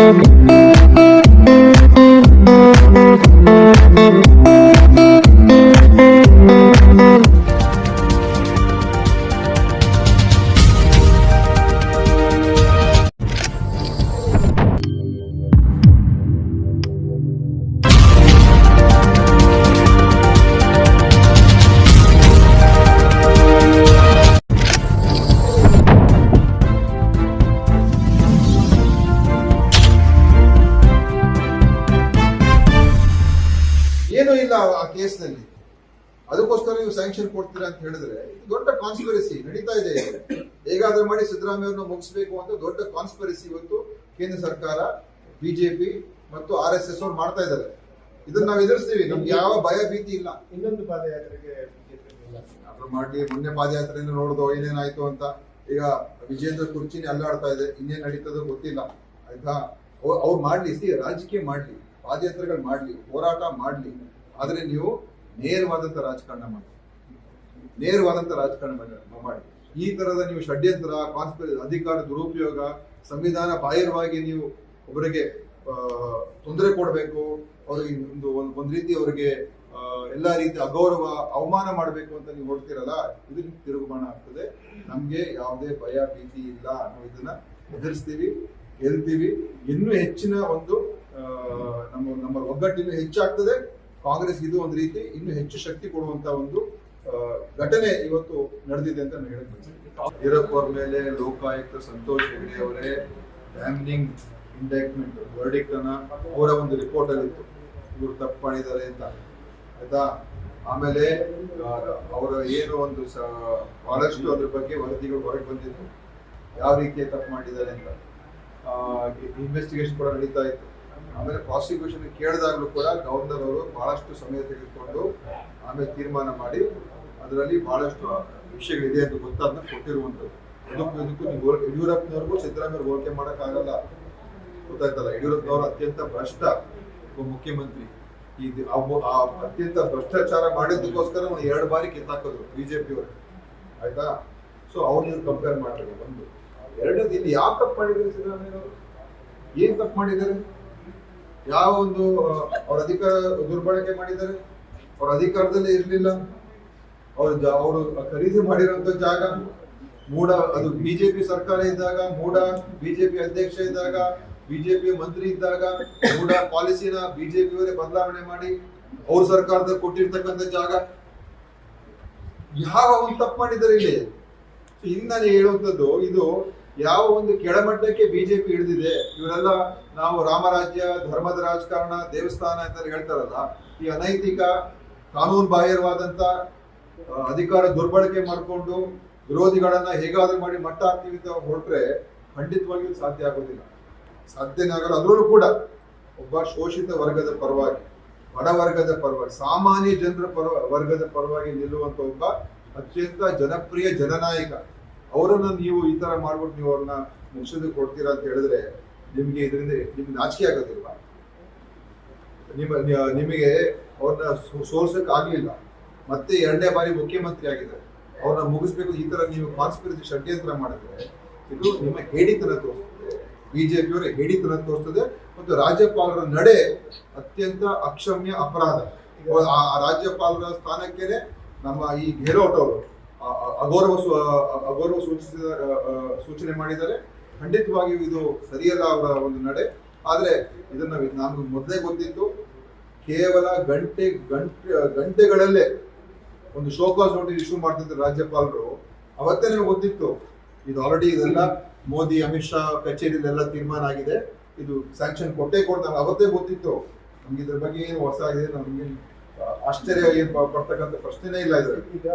ಏನೂ ಇಲ್ಲ ಆ ಕೇಸ್ನಲ್ಲಿ? ಅದಕ್ಕೋಸ್ಕರ ನೀವು ಸ್ಯಾಂಕ್ಷನ್ ಕೊಡ್ತೀರಾ ಅಂತ ಹೇಳಿದ್ರೆ ಇದು ದೊಡ್ಡ ಕಾನ್ಸ್ಪಿರಸಿ ನಡೀತಾ ಇದೆ. ಹೇಗಾದ್ರೂ ಮಾಡಿ ಸಿದ್ದರಾಮಯ್ಯವ್ರನ್ನ ಮುಗಿಸ್ಬೇಕು ಅಂತ ದೊಡ್ಡ ಕಾನ್ಸ್ಪಿರಸಿ ಇವತ್ತು ಕೇಂದ್ರ ಸರ್ಕಾರ ಬಿಜೆಪಿ ಮತ್ತು ಆರ್ ಎಸ್ ಎಸ್ ಅವ್ರು ಮಾಡ್ತಾ ಇದ್ದಾರೆ. ಇದನ್ನ ನಾವು ಎದುರಿಸ್ತೀವಿ. ನಮ್ಗೆ ಯಾವ ಭಯ ಭೀತಿ ಇಲ್ಲ. ಇನ್ನೊಂದು ಪಾದಯಾತ್ರೆಗೆ ಮಾಡಿ ಮೊನ್ನೆ ಪಾದಯಾತ್ರೆಯನ್ನು ನೋಡ್ದೋ ಏನೇನಾಯ್ತು ಅಂತ. ಈಗ ವಿಜೇಂದ್ರ ಕುರ್ಚಿನಿ ಅಲ್ಲಾಡ್ತಾ ಇದೆ. ಇನ್ನೇನ್ ನಡೀತದೋ ಗೊತ್ತಿಲ್ಲ. ಆಯ್ತಾ? ಅವ್ರು ಅವ್ರು ಮಾಡ್ಲಿ. ಸಿ ರಾಜಕೀಯ ಮಾಡ್ಲಿ. ಪಾದಯಾತ್ರೆಗಳು ಮಾಡ್ಲಿ. ಹೋರಾಟ ಮಾಡ್ಲಿ. ಆದ್ರೆ ನೀವು ನೇರವಾದಂಥ ರಾಜಕಾರಣ ಮಾಡಿ. ನೇರವಾದಂಥ ರಾಜಕಾರಣ ಮಾಡಿ- ಈ ತರದ ನೀವು ಷಡ್ಯಂತ್ರ ಕಾನ್ಸ್ಪಿರ ಅಧಿಕಾರ, ದುರುಪಯೋಗ, ಸಂವಿಧಾನ ಬಾಹಿರವಾಗಿ ನೀವು ಒಬ್ಬರಿಗೆ ತೊಂದರೆ ಕೊಡಬೇಕು, ಅವರಿಗೆ ಒಂದು ಒಂದು ರೀತಿ ಅವರಿಗೆ ಎಲ್ಲಾ ರೀತಿ ಅಗೌರವ, ಅವಮಾನ ಮಾಡಬೇಕು ಅಂತ ನೀವು ಹೊಡ್ತಿರಲ್ಲ ಇದು ನಿಮ್ಗೆ ತಿರುಗುಮಾನ ಆಗ್ತದೆ. ನಮಗೆ ಯಾವುದೇ ಭಯ, ಭೀತಿ ಇಲ್ಲ ಅನ್ನೋ ಇದನ್ನ ಎದುರಿಸ್ತೀವಿ ಗೆಲ್ತೀವಿ ಇನ್ನೂ ಹೆಚ್ಚಿನ ಒಂದು ನಮ್ಮ ನಮ್ಮ ಒಗ್ಗಟ್ಟಿನ ಹೆಚ್ಚಾಗ್ತದೆ. ಕಾಂಗ್ರೆಸ್ ಇದು ಒಂದು ರೀತಿ ಇನ್ನು ಹೆಚ್ಚು ಶಕ್ತಿ ಕೊಡುವಂತ ಒಂದು ಘಟನೆ ಇವತ್ತು ನಡೆದಿದೆ ಅಂತ ನಾನು ಹೇಳಕ್ ಯಡಿಯೂರಪ್ಪ ಅವ್ರ ಮೇಲೆ ಲೋಕಾಯುಕ್ತ ಸಂತೋಷ್ ಹೆಗ್ಡೆ ಅವರೇ ಡ್ಯಾಮ್ನಿಂಗ್ ಇಂಡೈಕ್ಮೆಂಟ್ ವರ್ಡಿಕ್ಟ್ ಅನ್ನ ಅವರ ಒಂದು ರಿಪೋರ್ಟ್ ಅಲ್ಲಿ ಇತ್ತು. ಇವರು ತಪ್ಪು ಮಾಡಿದ್ದಾರೆ ಅಂತ. ಆಯ್ತಾ? ಆಮೇಲೆ ಅವರ ಏನು ಒಂದು ಬಹಳಷ್ಟು ಅದ್ರ ಬಗ್ಗೆ ವರದಿಗಳು ಹೊರಗೆ ಬಂದಿತ್ತು ಯಾವ ರೀತಿಯ ತಪ್ಪು ಮಾಡಿದ್ದಾರೆ ಅಂತ. ಇನ್ವೆಸ್ಟಿಗೇಷನ್ ಕೂಡ ನಡೀತಾ ಇತ್ತು. ಆಮೇಲೆ ಪ್ರಾಸಿಕ್ಯೂಷನ್ ಕೇಳಿದಾಗಲೂ ಕೂಡ ಗವರ್ನರ್ ಅವರು ಬಹಳಷ್ಟು ಸಮಯ ತೆಗೆದುಕೊಂಡು ಆಮೇಲೆ ತೀರ್ಮಾನ ಮಾಡಿ ಅದರಲ್ಲಿ ಬಹಳಷ್ಟು ವಿಷಯಗಳಿದೆ ಅಂತ ಗೊತ್ತಾದ್ನ ಕೊಟ್ಟಿರುವಂಥದ್ದು. ಅದಕ್ಕೂ ಇದಕ್ಕೂ ನೀವು ಯಡಿಯೂರಪ್ಪನವ್ರಿಗೂ ಸಿದ್ದರಾಮಯ್ಯ ಹೋಲಿಕೆ ಮಾಡೋಕ್ಕಾಗಲ್ಲ. ಗೊತ್ತಾಯ್ತಲ್ಲ, ಯಡಿಯೂರಪ್ಪನವರು ಅತ್ಯಂತ ಭ್ರಷ್ಟ ಮುಖ್ಯಮಂತ್ರಿ. ಈ ಆ ಅತ್ಯಂತ ಭ್ರಷ್ಟಾಚಾರ ಮಾಡಿದ್ದಕ್ಕೋಸ್ಕರ ಒಂದು ಎರಡು ಬಾರಿ ಕಿತ್ತಾಕಿದ್ರು ಬಿಜೆಪಿ ಅವರು ಆಯ್ತಾ? ಸೊ ಅವ್ರು ನೀವು ಕಂಪೇರ್ ಮಾಡ್ತಾರೆ ಒಂದು. ಎರಡನೇದು ಇಲ್ಲಿ ಯಾವ ತಪ್ಪು ಮಾಡಿದ್ದಾರೆ ಸಿದ್ದರಾಮಯ್ಯ ಏನ್ ತಪ್ಪು ಮಾಡಿದ್ದಾರೆ? ಯಾವ ಒಂದು ಅವ್ರ ಅಧಿಕಾರ ದುರ್ಬಳಕೆ ಮಾಡಿದ್ದಾರೆ? ಅವ್ರ ಅಧಿಕಾರದಲ್ಲಿ ಇರ್ಲಿಲ್ಲ. ಅವ್ರ ಅವರು ಖರೀದಿ ಮಾಡಿರುವಂತ ಜಾಗ, ಮೂಡ, ಅದು ಬಿಜೆಪಿ ಸರ್ಕಾರ ಇದ್ದಾಗ, ಮೂಡ ಬಿಜೆಪಿ ಅಧ್ಯಕ್ಷ ಇದ್ದಾಗ ಬಿಜೆಪಿ ಮಂತ್ರಿ ಇದ್ದಾಗ, ಮೂಡ ಪಾಲಿಸಿನ ಬಿಜೆಪಿ ಅವರೇ ಬದಲಾವಣೆ ಮಾಡಿ ಅವ್ರ ಸರ್ಕಾರದ ಕೊಟ್ಟಿರ್ತಕ್ಕಂಥ ಜಾಗ. ಯಾವ ಒಂದು ತಪ್ಪು ಮಾಡಿದ್ದಾರೆ ಇಲ್ಲಿ? ಇನ್ನು ನಾನು ಹೇಳುವಂಥದ್ದು, ಇದು ಯಾವ ಒಂದು ಕೆಳಮಟ್ಟಕ್ಕೆ ಬಿಜೆಪಿ ಹಿಡಿದಿದೆ, ಇವರೆಲ್ಲ ನಾವು ರಾಮರಾಜ್ಯ ಧರ್ಮದ ರಾಜಕಾರಣ, ದೇವಸ್ಥಾನ ಅಂತ ಹೇಳ್ತಾರಲ್ಲ, ಈ ಅನೈತಿಕ ಕಾನೂನು ಬಾಹಿರವಾದಂತ ಅಧಿಕಾರ ದುರ್ಬಳಕೆ ಮಾಡಿಕೊಂಡು ವಿರೋಧಿಗಳನ್ನ ಹೇಗಾದ್ರೂ ಮಾಡಿ ಮಟ್ಟ ಹಾಕ್ತೀವಿ ಅಂತ ಹೊರಟ್ರೆ ಖಂಡಿತವಾಗಿಯೂ ಸಾಧ್ಯ ಆಗೋದಿಲ್ಲ. ಸಾಧ್ಯನೇ ಆಗಲ್ಲ ಅದರಲ್ಲೂ ಕೂಡ ಒಬ್ಬ ಶೋಷಿತ ವರ್ಗದ ಪರವಾಗಿ, ಬಡ ವರ್ಗದ ಪರವಾಗಿ, ಸಾಮಾನ್ಯ ಜನರ ಪರ, ವರ್ಗದ ಪರವಾಗಿ ನಿಲ್ಲುವಂತ ಒಬ್ಬ ಅತ್ಯಂತ ಜನಪ್ರಿಯ ಜನನಾಯಕ ಅವರನ್ನ ನೀವು ಈ ತರ ಮಾಡ್ಬಿಟ್ಟು ನೀವು ಅವ್ರನ್ನ ಮುಗಿಸೋದಕ್ಕೆ ಕೊಡ್ತೀರಾ ಅಂತ ಹೇಳಿದ್ರೆ ನಿಮ್ಗೆ ಇದರಿಂದ ನಿಮ್ಗೆ ನಾಚಿಕೆ ಆಗೋದಿಲ್ಲ ನಿಮ್ಮ, ನಿಮಗೆ ಅವ್ರನ್ನ ಸೋರ್ಸಕ್ ಆಗ್ಲಿಲ್ಲ. ಮತ್ತೆ ಎರಡನೇ ಬಾರಿ ಮುಖ್ಯಮಂತ್ರಿ ಆಗಿದ್ದಾರೆ ಅವ್ರನ್ನ ಮುಗಿಸ್ಬೇಕು, ಈ ತರ ನೀವು ಕಾನ್ಸ್ಪಿರಸಿ ಷಡ್ಯಂತ್ರ ಮಾಡಿದ್ರೆ ಇದು ನಿಮ್ಮ ಹೇಡಿತನ ತೋರಿಸ್ತದೆ. ಬಿಜೆಪಿಯವರ ಹೇಡಿತನ ತೋರಿಸ್ತದೆ ಮತ್ತು ರಾಜ್ಯಪಾಲರ ನಡೆ ಅತ್ಯಂತ ಅಕ್ಷಮ್ಯ ಅಪರಾಧ. ಆ ರಾಜ್ಯಪಾಲರ ಸ್ಥಾನಕ್ಕೇನೆ ನಮ್ಮ ಈ ಗೆಹ್ಲೋಟ್ ಅವರು ಅಗೌರವ ಅಗೌರವ ಸೂಚಿಸಿದ ಸೂಚನೆ ಮಾಡಿದ್ದಾರೆ. ಖಂಡಿತವಾಗಿಯೂ ಇದು ಸರಿಯಲ್ಲ ಅವರ ಒಂದು ನಡೆ. ಆದರೆ ಇದನ್ನ ನಾನು ಮೊದಲೇ ಗೊತ್ತಿತ್ತು ಕೇವಲ ಗಂಟೆ ಗಂಟೆ, ಗಂಟೆಗಳಲ್ಲೇ ಒಂದು ಶೋಕಾಸ್ ನೋಟಿಸ್ ಇಶ್ಯೂ ಮಾಡ್ತಿದ್ರು ರಾಜ್ಯಪಾಲರು, ಅವತ್ತೇ ನಿಮಗೆ ಗೊತ್ತಿತ್ತು. ಇದು ಆಲ್ರೆಡಿ ಇದೆಲ್ಲ ಮೋದಿ, ಅಮಿತ್ ಶಾ ಕಚೇರಿಲೆಲ್ಲ ತೀರ್ಮಾನ ಆಗಿದೆ. ಇದು ಸ್ಯಾಂಕ್ಷನ್ ಕೊಟ್ಟೇ ಕೊಡ್ತಾರೆ. ಅವತ್ತೇ ಗೊತ್ತಿತ್ತು. ನಮ್ಗೆ ಇದ್ರ ಬಗ್ಗೆ ಏನು ಹೊಸ ಇದೆ, ನಮ್ಗೆ ಆಶ್ಚರ್ಯ ಏನು ಪಡ್ತಕ್ಕಂಥ ಪ್ರಶ್ನೆನೇ ಇಲ್ಲ ಇದ್ರಲ್ಲಿ. ಈಗ